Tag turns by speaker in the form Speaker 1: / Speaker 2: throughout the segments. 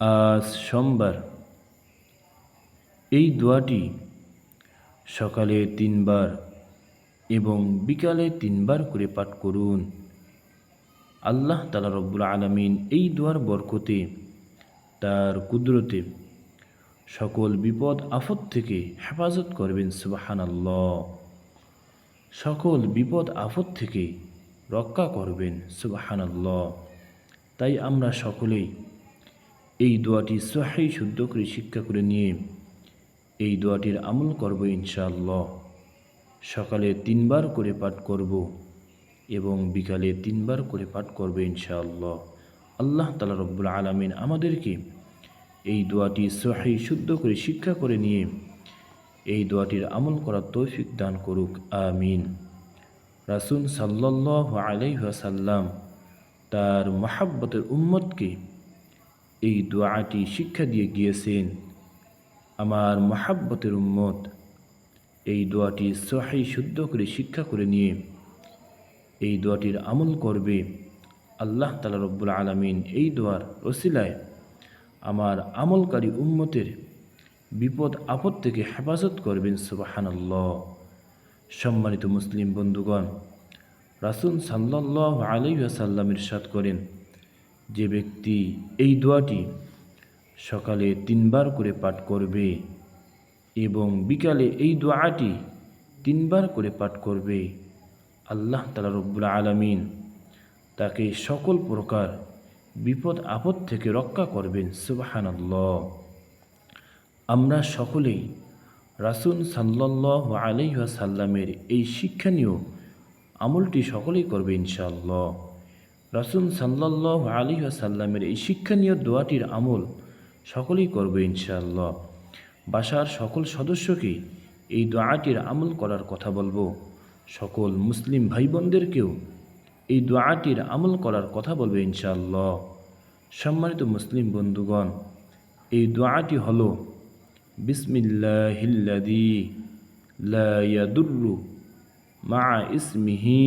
Speaker 1: আজ সোমবার। এই দোয়াটি সকালে তিনবার এবং বিকালে তিনবার করে পাঠ করুন। আল্লাহ তালা রব্বুল আলমিন এই দোয়ার বরকতে তার কুদরতে সকল বিপদ, আফত থেকে হেফাজত করবেন সুবাহান আল্লাহ সকল বিপদ, আফত থেকে রক্ষা করবেন সুবাহান আল্লাহ তাই আমরা সকলেই এই দোয়াটি সহাই শুদ্ধ করে শিক্ষা করে নিয়ে এই দোয়াটির আমল করব ইনশাআল্লাহ। সকালে তিনবার করে পাঠ করব এবং বিকালে তিনবার করে পাঠ করব ইনশাআল্লাহ। আল্লাহ তালা রব্বুল আলমিন আমাদেরকে এই দোয়াটি সহাই শুদ্ধ করে শিক্ষা করে নিয়ে এই দোয়াটির আমল করার তৌফিক দান করুক, আমিন। রাসুল সাল্লাহ আলাইসাল্লাম তার মহাব্বতের উম্মতকে এই দোয়াটি শিক্ষা দিয়ে গিয়েছেন আমার মহাব্বতের উম্মত। এই দোয়াটি সহাই শুদ্ধ করে শিক্ষা করে নিয়ে এই দোয়াটির আমল করবে। আল্লাহ তালা রব্বুল আলমিন এই দোয়ার ওসিলায় আমার আমলকারী উম্মতের বিপদ আপদ থেকে হেফাজত করবেন সুবাহানাল্লাহ। সম্মানিত মুসলিম বন্ধুগণ, রাসুল সাল্লাহ আলাইসাল্লামের সাথ করেন যে ব্যক্তি এই দোয়াটি সকালে তিনবার করে পাঠ করবে এবং বিকালে এই দোয়াটি তিনবার করে পাঠ করবে, আল্লাহ তালা রব্বুল আলমিন তাকে সকল প্রকার বিপদ, আপদ থেকে রক্ষা করবেন, সুবাহানাল্লাহ। আমরা সকলেই রাসুল সাল্লাহ আলাইসাল্লামের এই শিক্ষণীয় আমলটি সকলেই করবে ইনশাআল্লাহ। রাসুল সাল্লাহ আলাইসাল্লামের এই শিক্ষণীয় দোয়াটির আমল সকলেই করবে ইনশাআল্লাহ। বাসার সকল সদস্যকে এই দোয়াটির আমল করার কথা বলব। সকল মুসলিম ভাই বোনদেরকেও এই দোয়াটির আমল করার কথা বলবে ইনশাআল্লাহ। সম্মানিত মুসলিম বন্ধুগণ, এই দোয়াটি হল বিসমিল্লাহিল্লাদি লা ইয়াদুররু মা ইসমিহি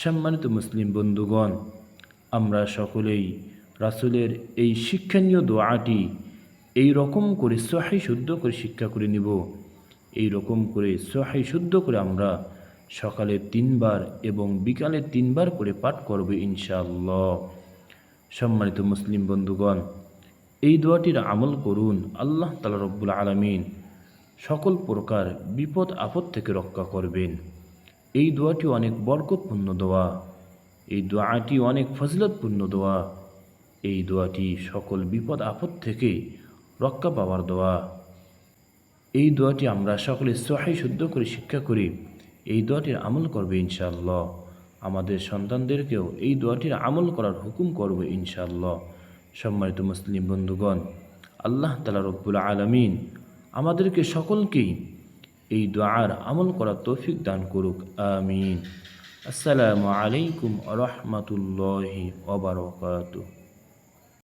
Speaker 1: সম্মানিত মুসলিম বন্ধুগণ, আমরা সকলেই রাসুলের এই শিক্ষণীয় দোয়াটি এই রকম করে সহাই শুদ্ধ করে শিক্ষা করে নিব। এই রকম করে সহাই শুদ্ধ করে আমরা সকালে তিনবার এবং বিকালে তিনবার করে পাঠ করব ইনশাআল্লাহ। সম্মানিত মুসলিম বন্ধুগণ, এই দোয়াটির আমল করুন আল্লাহ তালা রব্বুল আলমিন সকল প্রকার বিপদ আপদ থেকে রক্ষা করবেন। এই দোয়াটি অনেক বরকতপূর্ণ দোয়া। এই দোয়াটি অনেক ফজিলতপূর্ণ দোয়া। এই দোয়াটি সকল বিপদ আপদ থেকে রক্ষা পাওয়ার দোয়া। এই দোয়াটি আমরা সকলে সহাই শুদ্ধ করে শিক্ষা করি। এই দোয়াটির আমল করবে ইনশাআল্লাহ। আমাদের সন্তানদেরকেও এই দোয়াটির আমল করার হুকুম করবে ইনশাআল্লাহ। সম্মানিত মুসলিম বন্ধুগণ, আল্লাহ তালা রব্বুল আলমিন আমাদেরকে সকলকেই এই দোয়ার আমল করার তৌফিক দান করুক আমিন। আসসালামু আলাইকুম রহমতুল্লাহি ওবরকাতুহ